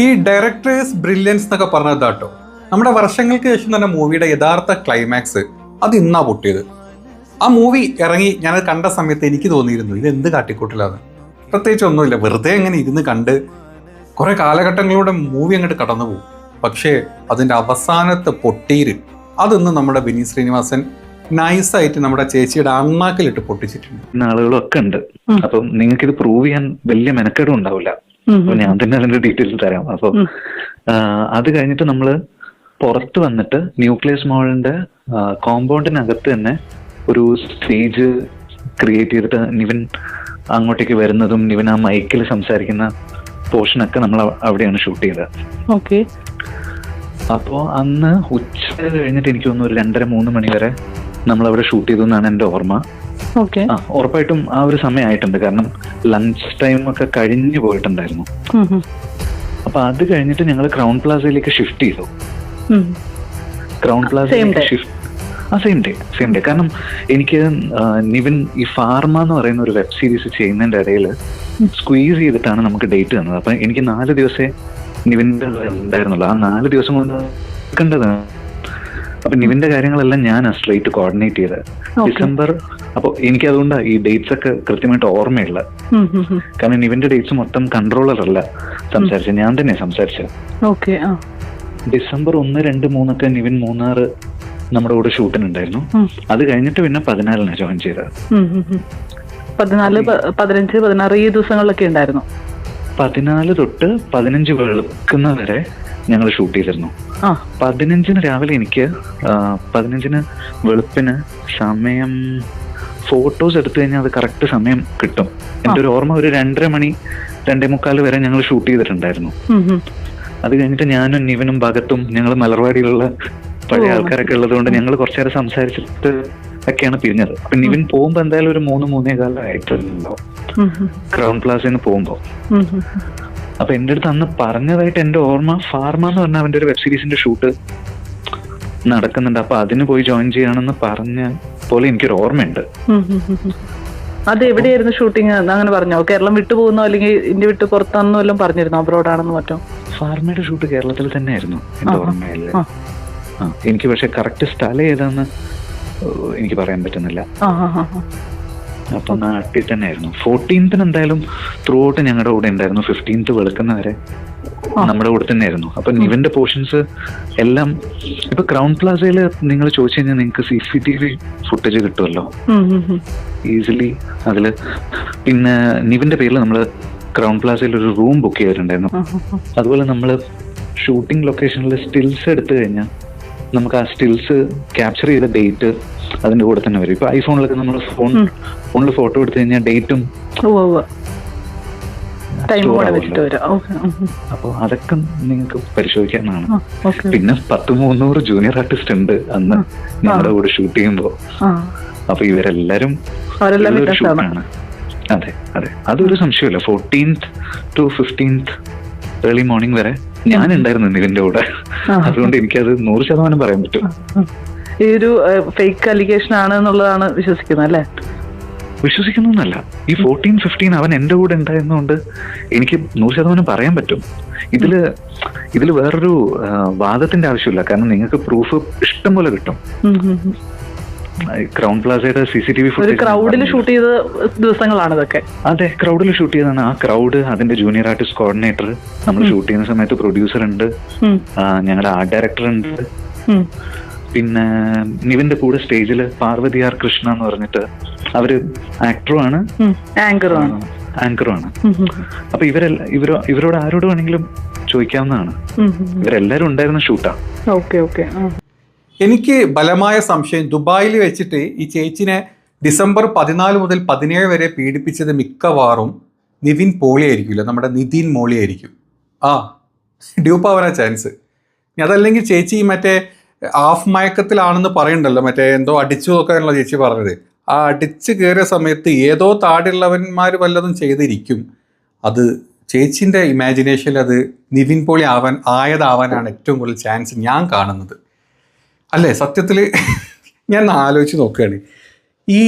ഈ directors brilliance എന്നൊക്കെ പറഞ്ഞത് കേട്ടോ നമ്മുടെ വർഷങ്ങൾക്ക് ശേഷം തന്നെ മൂവിയുടെ യഥാർത്ഥ ക്ലൈമാക്സ് അത് ഇന്നാ പൊട്ടിയത്. ആ മൂവി ഇറങ്ങി ഞാനത് കണ്ട സമയത്ത് എനിക്ക് തോന്നിയിരുന്നു ഇത് എന്ത് കാട്ടിക്കൂട്ടിലാണ് പ്രത്യേകിച്ച് ഒന്നുമില്ല വെറുതെ അങ്ങനെ ഇരുന്ന് കണ്ട് കുറെ കാലഘട്ടങ്ങളിലൂടെ മൂവി അങ്ങോട്ട് കടന്നു പോകും. പക്ഷേ അതിന്റെ അവസാനത്തെ പൊട്ടീര് അതൊന്ന് നമ്മുടെ ബിനി ശ്രീനിവാസൻ നൈസായിട്ട് നമ്മുടെ ചേച്ചിയുടെ അണ്ണാക്കിലിട്ട് പൊട്ടിച്ചിട്ടുണ്ട്. ആളുകളൊക്കെ ഉണ്ട്. അപ്പം നിങ്ങൾക്ക് ഇത് പ്രൂവ് ചെയ്യാൻ വലിയ മെനക്കേടും ഉണ്ടാവില്ല. അപ്പൊ ഞാൻ തന്നെ അതിന്റെ ഡീറ്റെയിൽസ് തരാം. അപ്പൊ അത് കഴിഞ്ഞിട്ട് നമ്മൾ പുറത്ത് വന്നിട്ട് ന്യൂക്ലിയസ് മോളിന്റെ കോമ്പൗണ്ടിനകത്ത് തന്നെ ഒരു സ്റ്റേജ് ക്രിയേറ്റ് ചെയ്തിട്ട് നിവിൻ അങ്ങോട്ടേക്ക് വരുന്നതും നിവിൻ ആ മൈക്കിൽ സംസാരിക്കുന്ന പോർഷനൊക്കെ നമ്മൾ അവിടെയാണ് ഷൂട്ട് ചെയ്തത്. ഓക്കെ. അപ്പോൾ അന്ന് ഉച്ച കഴിഞ്ഞിട്ട് എനിക്ക് തോന്നുന്നു ഒരു രണ്ടര മൂന്ന് മണി വരെ നമ്മൾ അവിടെ ഷൂട്ട് ചെയ്തു എന്നാണ് എന്റെ ഓർമ്മ. ആ ഉറപ്പായിട്ടും ആ ഒരു സമയമായിട്ടുണ്ട്. കാരണം ലഞ്ച് ടൈം ഒക്കെ കഴിഞ്ഞു പോയിട്ടുണ്ടായിരുന്നു. അപ്പൊ അത് കഴിഞ്ഞിട്ട് ഞങ്ങൾ ക്രൗൺ പ്ലാസയിലേക്ക് ഷിഫ്റ്റ് ചെയ്തു. ക്രൗൺ പ്ലാസയിലേക്ക് ഷിഫ്റ്റ് ആ സെയിം ഡേ സെയിം ഡേ കാരണം എനിക്ക് നിവിൻ ഈ ഫാർമ എന്ന് പറയുന്ന ഒരു വെബ് സീരീസ് ചെയ്യുന്നതിന്റെ ഇടയിൽ സ്ക്വീസ് ചെയ്തിട്ടാണ് നമുക്ക് ഡേറ്റ് തന്നത്. അപ്പൊ എനിക്ക് നാല് ദിവസേ നിവിന്റെ ഉണ്ടായിരുന്നുള്ളൂ. ആ നാല് ദിവസം കൊണ്ട് കണ്ടതാണ് അപ്പൊ നിവിന്റെ കാര്യങ്ങളെല്ലാം ഞാൻ സ്ട്രേറ്റ് കോർഡിനേറ്റ് ചെയ്ത്. ഡിസംബർ അപ്പൊ എനിക്ക് അതുകൊണ്ട് ഈ ഡേറ്റ്സ് ഒക്കെ കൃത്യമായിട്ട് ഓർമ്മയുള്ള. കാരണം നിവിന്റെ ഡേറ്റ്സ് മൊത്തം കൺട്രോളർ അല്ല സംസാരിച്ചത് ഞാൻ തന്നെ സംസാരിച്ചത് ഡിസംബർ ഒന്ന് രണ്ട് മൂന്നൊക്കെ നിവിൻ മൂന്നാറ് നമ്മുടെ കൂടെ ഷൂട്ടിനുണ്ടായിരുന്നു. ഉണ്ടായിരുന്നു അത് കഴിഞ്ഞിട്ട് പിന്നെ പതിനാലിനാണ് ജോയിൻ ചെയ്തത്. പതിനാല് പതിനഞ്ച് പതിനാറ് ഈ ദിവസങ്ങളിലൊക്കെ ഉണ്ടായിരുന്നു. പതിനാല് തൊട്ട് പതിനഞ്ച് വെളുക്കുന്ന വരെ ഞങ്ങൾ ഷൂട്ട് ചെയ്തിരുന്നു. ആ. പതിനഞ്ചിന് രാവിലെ എനിക്ക് പതിനഞ്ചിന് വെളുപ്പിന് സമയം ഫോട്ടോസ് എടുത്തു കഴിഞ്ഞാൽ അത് കറക്റ്റ് സമയം കിട്ടും. എന്റെ ഒരു ഓർമ്മ ഒരു രണ്ടര മണി രണ്ടേ മുക്കാൽ വരെ ഞങ്ങൾ ഷൂട്ട് ചെയ്തിട്ടുണ്ടായിരുന്നു. അത് കഴിഞ്ഞിട്ട് ഞാനും നിവനും ഭാഗത്തും ഞങ്ങൾ മലർവാടിയിലുള്ള പഴയ ആൾക്കാരൊക്കെ ഉള്ളതുകൊണ്ട് ഞങ്ങൾ കുറച്ചേരം സംസാരിച്ചിട്ട് ഒക്കെയാണ് പിരിഞ്ഞത്. അപ്പൊ നിവിൻ പോകുമ്പോ എന്തായാലും ഒരു മൂന്ന് മൂന്നേ കാലം ആയിട്ടുണ്ടോ. ക്രൗൺ പ്ലാസയിൽ നിന്ന് പോകുമ്പോ. അപ്പൊ എന്റെ അടുത്ത് അന്ന് പറഞ്ഞതായിട്ട് എന്റെ ഓർമ്മ ഫാർമ എന്ന് പറഞ്ഞ അവന്റെ ഒരു വെബ് സീരീസിന്റെ ഷൂട്ട് നടക്കുന്നുണ്ട്. അപ്പൊ അതിന് പോയി ജോയിൻ ചെയ്യണമെന്ന് പറഞ്ഞ പോലെ എനിക്കൊരു ഓർമ്മയുണ്ട്. അത് എവിടെയായിരുന്നു ഷൂട്ടിംഗ് അങ്ങനെ പറഞ്ഞോ? കേരളം വിട്ടു പോകുന്നോ? അല്ലെങ്കിൽ ഇന്ത്യ വിട്ട് പുറത്താണെന്നോ എല്ലാം പറഞ്ഞിരുന്നു? അബ്രോഡ് ആണെന്ന് മറ്റോ? ഫാർമയുടെ ഷൂട്ട് കേരളത്തിൽ തന്നെയായിരുന്നു എന്റെ ആഹാ. ഓർമ്മയിൽ. എനിക്ക് പക്ഷെ കറക്റ്റ് സ്ഥലം ഏതാന്ന് എനിക്ക് പറയാൻ പറ്റുന്നില്ല. അപ്പൊ നാട്ടിൽ തന്നെ ആയിരുന്നു ഫോർട്ടീൻത്തിന് എന്തായാലും ത്രൂ ഔട്ട് ഞങ്ങളുടെ കൂടെ ഉണ്ടായിരുന്നു ഫിഫ്റ്റീൻത്ത് വെളുക്കുന്ന വരെ. നമ്മുടെ കൂടെ തന്നെ ആയിരുന്നു അപ്പൊ നിവിന്റെ പോർഷൻസ് എല്ലാം ഇപ്പൊ ക്രൗൺ പ്ലാസയിൽ നിങ്ങൾ ചോദിച്ചു കഴിഞ്ഞാൽ നിങ്ങൾക്ക് C C T V footage കിട്ടുമല്ലോ. ഈസിലി അതിൽ പിന്നെ നിവിന്റെ പേരിൽ നമ്മൾ ക്രൗൺ പ്ലാസയിൽ ഒരു റൂം ബുക്ക് ചെയ്തിട്ടുണ്ടായിരുന്നു. അതുപോലെ നമ്മൾ ഷൂട്ടിംഗ് ലൊക്കേഷനിൽ സ്റ്റിൽസ് എടുത്തു കഴിഞ്ഞാൽ നമുക്ക് ആ സ്റ്റിൽസ് ക്യാപ്ചർ ചെയ്ത ഡേറ്റ് അതിന്റെ കൂടെ തന്നെ വരും. ഇപ്പൊ ഐഫോണിലൊക്കെ നമ്മൾ ഫോൺ ഫോണിൽ ഫോട്ടോ എടുത്തു കഴിഞ്ഞാൽ ഡേറ്റും. അപ്പോൾ അതൊക്കെ നിങ്ങൾക്ക് പരിശോധിക്കാനാണ്. പിന്നെ പത്ത് മൂന്നൂറ് ജൂനിയർ ആർട്ടിസ്റ്റ് ഉണ്ട് അന്ന് ഞങ്ങളുടെ കൂടെ ഷൂട്ട് ചെയ്യുമ്പോ. അപ്പൊ ഇവരെല്ലാരും ഷൂട്ടാണ് അതെ അതെ. അതൊരു സംശയമില്ല fourteenth to fifteenth early morning വരെ ഞാൻ ഉണ്ടായിരുന്നു നിവിന്റെ കൂടെ. അതുകൊണ്ട് എനിക്കത് നൂറ് ശതമാനം പറയാൻ പറ്റും. ഈ ഒരു ഫേക്ക് അലിഗേഷൻ ആണ് എന്നുള്ളതാണ് വിശ്വസിക്കുന്നത് അല്ലേ? വിശ്വസിക്കുന്നൊന്നല്ല. ഈ ഫോർട്ടീൻ ഫിഫ്റ്റീൻ അവൻ എന്റെ കൂടെ ഉണ്ടായിരുന്നതുകൊണ്ട് എനിക്ക് നൂറ് ശതമാനം പറയാൻ പറ്റും. ഇതിൽ ഇതിൽ വേറൊരു വാദത്തിന്റെ ആവശ്യമില്ല. കാരണം നിങ്ങൾക്ക് പ്രൂഫ് ഇഷ്ടം പോലെ കിട്ടും. ക്രൗൺ പ്ലാസയുടെ സി സി ടി വി ക്രൗഡിൽ ഷൂട്ട് ചെയ്ത ദിവസങ്ങളാണ് ഇതൊക്കെ. അതെ ക്രൗഡിൽ ഷൂട്ട് ചെയ്തതാണ്. ആ ക്രൗഡ് അതിന്റെ ജൂനിയർ ആർട്ടിസ്റ്റ് കോർഡിനേറ്റർ നമ്മൾ ഷൂട്ട് ചെയ്യുന്ന സമയത്ത് പ്രൊഡ്യൂസർ ഉണ്ട്. ഞങ്ങളുടെ ആർട്ട് ഡയറക്ടർ ഉണ്ട്. പിന്നെ നിവിന്റെ കൂടെ സ്റ്റേജിൽ പാർവതി ആർ കൃഷ്ണ എന്ന് പറഞ്ഞിട്ട് അവർ ആക്ടറും ആണ്. ആങ്കറും ആങ്കറുമാണ് ആങ്കറും ആണ്. അപ്പൊ ഇവരെല്ലാം ഇവരോ ഇവരോട് ആരോട് വേണമെങ്കിലും ചോദിക്കാവുന്നതാണ്. ഇവരെല്ലാരും ഉണ്ടായിരുന്ന ഷൂട്ടാ. Okay okay. എനിക്ക് ബലമായ സംശയം ദുബായിൽ വെച്ചിട്ട് ഈ ചേച്ചിനെ ഡിസംബർ പതിനാല് മുതൽ പതിനേഴ് വരെ പീഡിപ്പിച്ചത് മിക്കവാറും നിവിൻ പോളി ആയിരിക്കില്ല. നമ്മുടെ നിതിൻ മോളിയായിരിക്കും ആ ഡ്യൂപ്പാവാനാ ചാൻസ്. അതല്ലെങ്കിൽ ചേച്ചി മറ്റേ ഹാഫ് മയക്കത്തിലാണെന്ന് പറയണ്ടല്ലോ. മറ്റേ എന്തോ അടിച്ചു നോക്കാനുള്ള ചേച്ചി പറഞ്ഞത്. ആ അടിച്ച് കയറിയ സമയത്ത് ഏതോ താടിയുള്ളവന്മാർ വല്ലതും ചെയ്തിരിക്കും. അത് ചേച്ചിന്റെ ഇമാജിനേഷനിൽ അത് നിവിൻ പോളി ആവാൻ ആയതാവാനാണ് ഏറ്റവും കൂടുതൽ ചാൻസ് ഞാൻ കാണുന്നത്. അല്ലേ? സത്യത്തിൽ ഞാൻ ആലോചിച്ച് നോക്കുകയാണ്. ഈ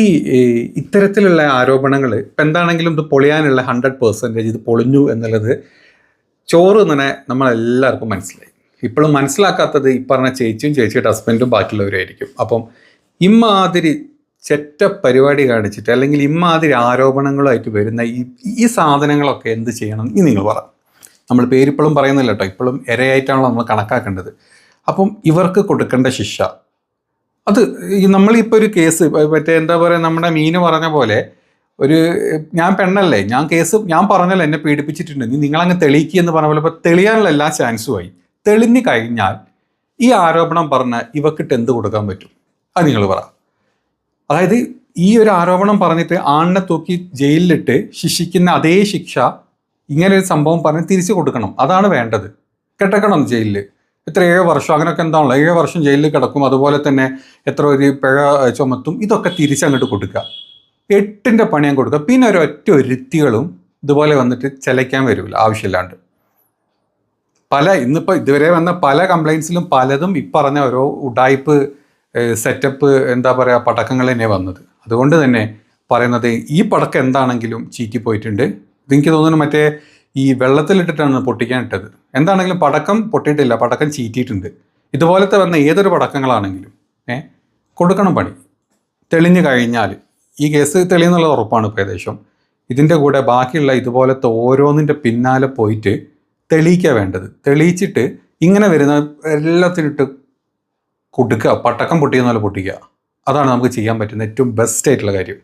ഇത്തരത്തിലുള്ള ആരോപണങ്ങൾ ഇപ്പം എന്താണെങ്കിലും ഇത് പൊളിയാനുള്ള ഹൺഡ്രഡ് പേഴ്സന്റേജ് ഇത് പൊളിഞ്ഞു എന്നുള്ളത് ചോറ് തന്നെ നമ്മളെല്ലാവർക്കും മനസ്സിലായി. ഇപ്പോഴും മനസ്സിലാക്കാത്തത് ഈ പറഞ്ഞ ചേച്ചിയും ചേച്ചിയുടെ ഹസ്ബൻഡും ബാക്കിയുള്ളവരായിരിക്കും. അപ്പം ഇമാതിരി ചെറ്റ പരിപാടി കാണിച്ചിട്ട് അല്ലെങ്കിൽ ഇമാതിരി ആരോപണങ്ങളായിട്ട് വരുന്ന ഈ ഈ സാധനങ്ങളൊക്കെ എന്ത് ചെയ്യണം ഈ നിങ്ങൾ പറ. നമ്മൾ പേരിപ്പോഴും പറയുന്നില്ല കേട്ടോ. ഇപ്പോഴും ഇരയായിട്ടാണല്ലോ നമ്മൾ കണക്കാക്കേണ്ടത്. അപ്പം ഇവർക്ക് കൊടുക്കേണ്ട ശിക്ഷ. അത് നമ്മളിപ്പോൾ ഒരു കേസ് മറ്റേ എന്താ പറയുക നമ്മുടെ മീന് പറഞ്ഞ പോലെ ഒരു ഞാൻ പെണ്ണല്ലേ ഞാൻ കേസ് ഞാൻ പറഞ്ഞല്ലോ എന്നെ പീഡിപ്പിച്ചിട്ടുണ്ട്. നീ നിങ്ങളങ്ങ് തെളിയിക്കുക എന്ന് പറഞ്ഞ പോലെ ഇപ്പോൾ തെളിയാനുള്ള എല്ലാ ചാൻസും ആയി. തെളിഞ്ഞു കഴിഞ്ഞാൽ ഈ ആരോപണം പറഞ്ഞ ഇവക്കിട്ട് എന്ത് കൊടുക്കാൻ പറ്റും? അത് നിങ്ങൾ പറ. അതായത് ഈ ഒരു ആരോപണം പറഞ്ഞിട്ട് ആണിനെ തൂക്കി ജയിലിലിട്ട് ശിക്ഷിക്കുന്ന അതേ ശിക്ഷ ഇങ്ങനെ ഒരു സംഭവം പറഞ്ഞ് തിരിച്ചു കൊടുക്കണം. അതാണ് വേണ്ടത്. കെട്ടക്കണം ജയിലിൽ എത്ര ഏഴ് വർഷം അങ്ങനെയൊക്കെ എന്താണല്ലോ ഏഴ് വർഷം ജയിലിൽ കിടക്കും. അതുപോലെ തന്നെ എത്ര ഒരു പിഴ ചുമത്തും. ഇതൊക്കെ തിരിച്ചങ്ങോട്ട് കൊടുക്കുക. എട്ടിന്റെ പണിയാൻ കൊടുക്കുക. പിന്നെ ഒരു ഒറ്റ ഒരുത്തികളും ഇതുപോലെ വന്നിട്ട് ചിലയ്ക്കാൻ വരില്ല ആവശ്യമില്ലാണ്ട്. പല ഇന്നിപ്പോൾ ഇതുവരെ വന്ന പല കംപ്ലൈൻസിലും പലതും ഈ പറഞ്ഞ ഓരോ ഉടായ്പ് സെറ്റപ്പ് എന്താ പറയുക പടക്കങ്ങൾ തന്നെ വന്നത്. അതുകൊണ്ട് തന്നെ പറയുന്നത് ഈ പടക്കം എന്താണെങ്കിലും ചീറ്റിപ്പോയിട്ടുണ്ട് ഇതെനിക്ക് തോന്നുന്നു മറ്റേ ഈ വെള്ളത്തിലിട്ടിട്ടാണ് പൊട്ടിക്കാൻ ഇട്ടത്. എന്താണെങ്കിലും പടക്കം പൊട്ടിയിട്ടില്ല പടക്കം ചീറ്റിയിട്ടുണ്ട്. ഇതുപോലത്തെ വന്ന ഏതൊരു പടക്കങ്ങളാണെങ്കിലും ഏ കൊടുക്കണം പണി. തെളിഞ്ഞു കഴിഞ്ഞാൽ ഈ കേസ് തെളിയുന്നുള്ള ഉറപ്പാണ് ഇപ്പോൾ ഏകദേശം. ഇതിന്റെ കൂടെ ബാക്കിയുള്ള ഇതുപോലത്തെ ഓരോന്നിന്റെ പിന്നാലെ പോയിട്ട് തെളിയിക്കുക വേണ്ടത്. തെളിയിച്ചിട്ട് ഇങ്ങനെ വരുന്ന എല്ലാത്തിനിട്ട് കൊടുക്കുക. പട്ടക്കം പൊട്ടിക്കുന്ന പോലെ പൊട്ടിക്കുക. അതാണ് നമുക്ക് ചെയ്യാൻ പറ്റുന്ന ഏറ്റവും ബെസ്റ്റ് ആയിട്ടുള്ള കാര്യം.